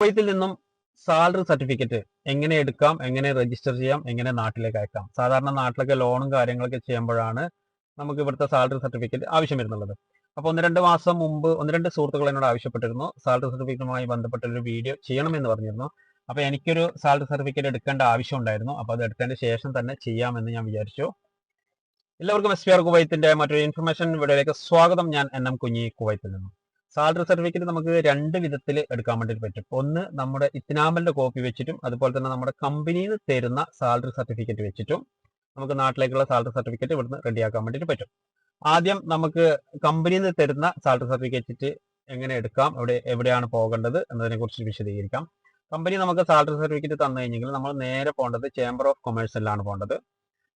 കുവൈത്തിൽ നിന്നും salary certificate എങ്ങനെ എടുക്കാം എങ്ങനെ രജിസ്റ്റർ ചെയ്യാം എങ്ങനെ നാട്ടിലേക്ക് അയക്കാം? സാധാരണ നാട്ടിലൊക്കെ ലോണും കാര്യങ്ങളൊക്കെ ചെയ്യുമ്പോഴാണ് നമുക്ക് ഇവിടുത്തെ സാലറി സർട്ടിഫിക്കറ്റ് ആവശ്യം വരുന്നുള്ളത്. അപ്പോൾ ഒന്ന് രണ്ട് മാസം മുമ്പ് ഒന്ന് രണ്ട് സുഹൃത്തുക്കൾ എന്നോട് ആവശ്യപ്പെട്ടിരുന്നു. സാലറി സർട്ടിഫിക്കറ്റുമായി ബന്ധപ്പെട്ട ഒരു വീഡിയോ ചെയ്യണമെന്ന് പറഞ്ഞിരുന്നു. അപ്പോൾ എനിക്കൊരു സാലറി സർട്ടിഫിക്കറ്റ് എടുക്കേണ്ട ആവശ്യം ഉണ്ടായിരുന്നു. അപ്പോൾ അത് എടുത്തതിന് ശേഷം തന്നെ ചെയ്യാമെന്ന് ഞാൻ വിചാരിച്ചു. എല്ലാവർക്കും എസ് പി ആർ കുവൈത്തിന്റെ മറ്റൊരു ഇൻഫർമേഷൻ വീഡിയോയിലേക്ക് സ്വാഗതം. ഞാൻ എൻ എം കുഞ്ഞി കുവൈത്തിൽ നിന്നും. സാലറി സർട്ടിഫിക്കറ്റ് നമുക്ക് രണ്ട് വിധത്തിൽ എടുക്കാൻ വേണ്ടി പറ്റും. ഒന്ന് നമ്മുടെ ഇത്തിനാമലിന്റെ കോപ്പി വെച്ചിട്ടും അതുപോലെ തന്നെ നമ്മുടെ കമ്പനിയിൽ നിന്ന് തരുന്ന സാലറി സർട്ടിഫിക്കറ്റ് വെച്ചിട്ടും നമുക്ക് നാട്ടിലേക്കുള്ള സാലറി സർട്ടിഫിക്കറ്റ് ഇവിടുന്ന് റെഡിയാക്കാൻ വേണ്ടിയിട്ട് പറ്റും. ആദ്യം നമുക്ക് കമ്പനിയിൽ നിന്ന് തരുന്ന സാലറി സർട്ടിഫിക്കറ്റ് എങ്ങനെ എടുക്കാം എവിടെ എവിടെയാണ് പോകേണ്ടത് എന്നതിനെ കുറിച്ച് വിശദീകരിക്കാം. കമ്പനി നമുക്ക് സാലറി സർട്ടിഫിക്കറ്റ് തന്നു കഴിഞ്ഞെങ്കിൽ നമ്മൾ നേരെ പോകേണ്ടത് ചേംബർ ഓഫ് കൊമേഴ്സിലാണ് പോകേണ്ടത്.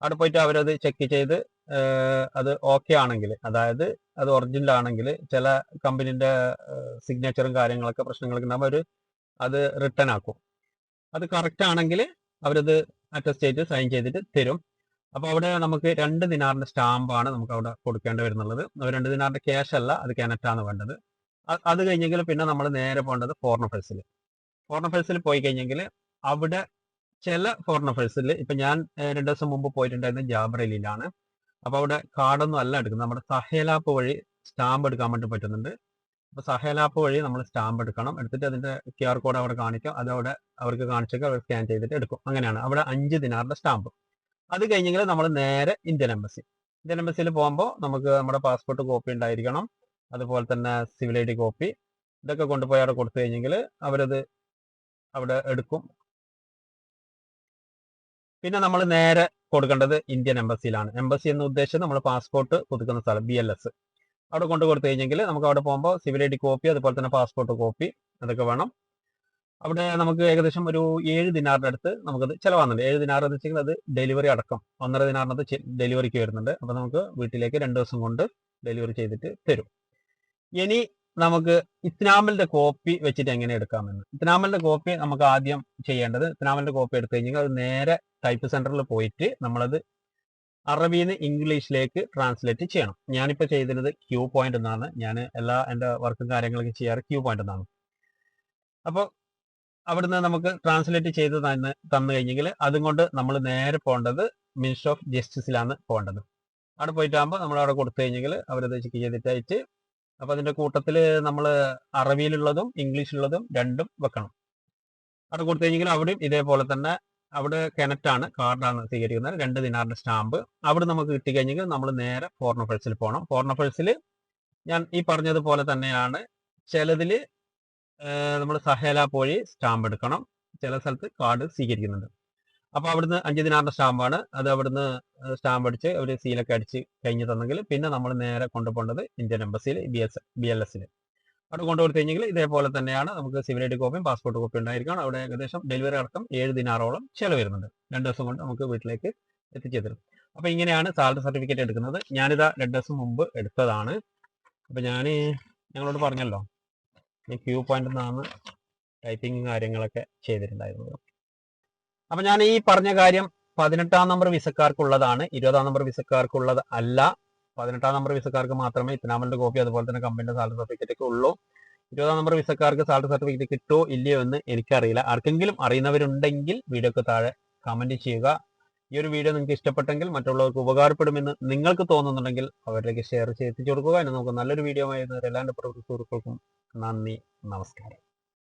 അവിടെ പോയിട്ട് അവരത് ചെക്ക് ചെയ്ത് അത് ഓക്കെ ആണെങ്കിൽ അതായത് അത് ഒറിജിനൽ ആണെങ്കിൽ ചില കമ്പനിന്റെ സിഗ്നേച്ചറും കാര്യങ്ങളൊക്കെ പ്രശ്നങ്ങളൊക്കെ അവർ അത് റിട്ടേൺ ആക്കും. അത് കറക്റ്റ് ആണെങ്കിൽ അവരത് അറ്റസ്റ്റ് ചെയ്ത് സൈൻ ചെയ്തിട്ട് തരും. അപ്പോൾ അവിടെ നമുക്ക് രണ്ട് ദിനാറിന്റെ സ്റ്റാമ്പാണ് നമുക്ക് അവിടെ കൊടുക്കേണ്ടി വരുന്നുള്ളത്. രണ്ട് ദിനാറിന്റെ ക്യാഷ് അല്ല അത് കാനറ്റാണ് വേണ്ടത്. അത് കഴിഞ്ഞെങ്കിൽ പിന്നെ നമ്മൾ നേരെ പോകേണ്ടത് ഫോറിൻ അഫേഴ്സിൽ ഫോറിൻ അഫേഴ്സിൽ പോയി കഴിഞ്ഞെങ്കിൽ അവിടെ ചില ഫോറിൻ അഫയേഴ്സിൽ ഇപ്പൊ ഞാൻ രണ്ടു ദിവസം മുമ്പ് പോയിട്ടുണ്ടായിരുന്നത് ജാബ്രയിലാണ് അപ്പൊ അവിടെ കാർഡൊന്നും അല്ല എടുക്കുന്നത്. നമ്മുടെ സഹേലാപ്പ് വഴി സ്റ്റാമ്പ് എടുക്കാൻ വേണ്ടി പറ്റുന്നുണ്ട്. അപ്പൊ സഹേലാപ്പ് വഴി നമ്മൾ സ്റ്റാമ്പ് എടുക്കണം. എടുത്തിട്ട് അതിന്റെ ക്യു ആർ കോഡ് അവിടെ കാണിക്കും. അത് അവിടെ അവർക്ക് കാണിച്ചൊക്കെ. അവർ സ്കാൻ ചെയ്തിട്ട് എടുക്കും. അങ്ങനെയാണ്. അവിടെ അഞ്ച് ദിനാറിന്റെ സ്റ്റാമ്പ് അത് കഴിഞ്ഞെങ്കിൽ നമ്മൾ നേരെ ഇന്ത്യൻ എംബസി ഇന്ത്യൻ എംബസിയിൽ പോകുമ്പോൾ നമുക്ക് നമ്മുടെ പാസ്പോർട്ട് കോപ്പി ഉണ്ടായിരിക്കണം. അതുപോലെ തന്നെ സിവിൽ ഐ ഡി കോപ്പി ഇതൊക്കെ കൊണ്ടുപോയി അവിടെ കൊടുത്തു കഴിഞ്ഞെങ്കിൽ അവരത് അവിടെ എടുക്കും. പിന്നെ നമ്മൾ നേരെ കൊടുക്കേണ്ടത് ഇന്ത്യൻ എംബസിയിലാണ് എംബസി എന്ന് ഉദ്ദേശിച്ചത് നമ്മൾ പാസ്പോർട്ട് പുതുക്കുന്ന സ്ഥലം ബി എൽ എസ് അവിടെ കൊണ്ട് കൊടുത്തു കഴിഞ്ഞെങ്കിൽ നമുക്ക് അവിടെ പോകുമ്പോൾ സിവിൽ ഐ ഡി കോപ്പി അതുപോലെ തന്നെ പാസ്പോർട്ട് കോപ്പി അതൊക്കെ വേണം. അവിടെ നമുക്ക് ഏകദേശം ഒരു ഏഴ് ദിനാറിന്റെ അടുത്ത് നമുക്കത് ചിലവാകുന്നുണ്ട്. ഏഴ് ദിനാർ എന്ന് വെച്ചെങ്കിൽ അത് ഡെലിവറി അടക്കം. ഒന്നര ദിനാറിനകത്ത് ഡെലിവറിക്ക് വരുന്നുണ്ട്. അപ്പോൾ നമുക്ക് വീട്ടിലേക്ക് രണ്ട് ദിവസം കൊണ്ട് ഡെലിവറി ചെയ്തിട്ട് തരും. ഇനി നമുക്ക് ഇത്നാമലിന്റെ കോപ്പി വെച്ചിട്ട് എങ്ങനെ എടുക്കാമെന്ന്. ഇത്നാമലിന്റെ കോപ്പി നമുക്ക് ആദ്യം ചെയ്യേണ്ടത് ഇത്നാമലിന്റെ കോപ്പി എടുത്തു കഴിഞ്ഞാൽ അത് നേരെ ടൈപ്പ് സെന്ററിൽ പോയിട്ട് നമ്മളത് അറബിന്ന് ഇംഗ്ലീഷിലേക്ക് ട്രാൻസ്ലേറ്റ് ചെയ്യണം. ഞാനിപ്പോൾ ചെയ്തിരുന്നത് ക്യൂ പോയിന്റ് എന്നാണ്. ഞാൻ എല്ലാ എന്റെ വർക്കും കാര്യങ്ങളൊക്കെ ചെയ്യാറ് ക്യൂ പോയിന്റ് എന്നാണ്. അപ്പോൾ അവിടുന്ന് നമുക്ക് ട്രാൻസ്ലേറ്റ് ചെയ്ത് തന്ന് തന്നു കഴിഞ്ഞെങ്കിൽ അതും കൊണ്ട് നമ്മൾ നേരെ പോകേണ്ടത് മിനിസ്റ്റർ ഓഫ് ജസ്റ്റിസിലാണ് പോകേണ്ടത്. അവിടെ പോയിട്ടാകുമ്പോൾ നമ്മൾ അവിടെ കൊടുത്തു കഴിഞ്ഞെങ്കിൽ അവരത് ചെക്ക് ചെയ്തിട്ടായിട്ട് അപ്പൊ അതിന്റെ കൂട്ടത്തിൽ നമ്മൾ അറബിയിലുള്ളതും ഇംഗ്ലീഷിലുള്ളതും രണ്ടും വെക്കണം. അവിടെ കൊടുത്തു കഴിഞ്ഞെങ്കിൽ അവിടെയും ഇതേപോലെ തന്നെ അവിടെ കിണറ്റാണ് കാർഡാണ് സ്വീകരിക്കുന്നത്. രണ്ട് ദിനാറിന്റെ സ്റ്റാമ്പ് അവിടെ നമുക്ക് കിട്ടിക്കഴിഞ്ഞെങ്കിൽ നമ്മൾ നേരെ ഫോറിൻ പോകണം ഫോറിൻ ഞാൻ ഈ പറഞ്ഞതുപോലെ തന്നെയാണ് ചിലതിൽ നമ്മൾ സഹേല പോയി സ്റ്റാമ്പ് എടുക്കണം. ചില സ്ഥലത്ത് കാർഡ് സ്വീകരിക്കുന്നുണ്ട്. അപ്പൊ അവിടുന്ന് അഞ്ച് ദിനാറിന്റെ സ്റ്റാമ്പാണ്. അത് അവിടുന്ന് സ്റ്റാമ്പ് അടിച്ച് അവർ സീലൊക്കെ അടിച്ച് കഴിഞ്ഞ് തന്നെങ്കിൽ പിന്നെ നമ്മൾ നേരെ കൊണ്ടുപോകേണ്ടത് ഇന്ത്യൻ എംബസിയിൽ ബി എസ് ബി എൽ എസിൽ അവിടെ കൊണ്ടുകൊടുത്തു കഴിഞ്ഞെങ്കിൽ ഇതേപോലെ തന്നെയാണ് നമുക്ക് സിവിൽ ഐഡി കോപ്പിയും പാസ്പോർട്ട് കോപ്പി ഉണ്ടായിരിക്കണം. അവിടെ ഏകദേശം ഡെലിവറി അടക്കം ഏഴ് ദിനാറോളം ചെലവ് വരുന്നുണ്ട്. രണ്ട് ദിവസം കൊണ്ട് നമുക്ക് വീട്ടിലേക്ക് എത്തിച്ചു തരും അപ്പൊ ഇങ്ങനെയാണ് സാലറി സർട്ടിഫിക്കറ്റ് എടുക്കുന്നത്. ഞാനിതാ രണ്ട് ദിവസം മുമ്പ് എടുത്തതാണ്. അപ്പൊ ഞാൻ ഞങ്ങളോട് പറഞ്ഞല്ലോ ഞാൻ ക്യൂ പോയിന്റ് നിന്നാണ് ടൈപ്പിംഗ് കാര്യങ്ങളൊക്കെ ചെയ്തിട്ടുണ്ടായിരുന്നത്. അപ്പൊ ഞാൻ ഈ പറഞ്ഞ കാര്യം പതിനെട്ടാം നമ്പർ വിസക്കാർക്കുള്ളതാണ്. ഇരുപതാം നമ്പർ വിസക്കാർക്കുള്ളത് അല്ല. പതിനെട്ടാം നമ്പർ വിസക്കാർക്ക് മാത്രമേ ഇത്തനാമലിന്റെ കോപ്പി അതുപോലെ തന്നെ കമ്പനിയുടെ സാലറി സർട്ടിഫിക്കറ്റ് ഒക്കെ ഉള്ളൂ. ഇരുപതാം നമ്പർ വിസക്കാർക്ക് സാലറി സർട്ടിഫിക്കറ്റ് കിട്ടുമോ ഇല്ലയോ എന്ന് എനിക്കറിയില്ല. ആർക്കെങ്കിലും അറിയുന്നവരുണ്ടെങ്കിൽ വീഡിയോക്ക് താഴെ കമന്റ് ചെയ്യുക. ഈ ഒരു വീഡിയോ നിങ്ങൾക്ക് ഇഷ്ടപ്പെട്ടെങ്കിൽ മറ്റുള്ളവർക്ക് ഉപകാരപ്പെടുമെന്ന് നിങ്ങൾക്ക് തോന്നുന്നുണ്ടെങ്കിൽ അവരിലേക്ക് ഷെയർ ചെയ്ത് കൊടുക്കുക. ഇനി നമുക്ക് നല്ലൊരു വീഡിയോ ആയിരുന്നു എല്ലാ സുഹൃത്തുക്കൾക്കും നന്ദി. നമസ്കാരം.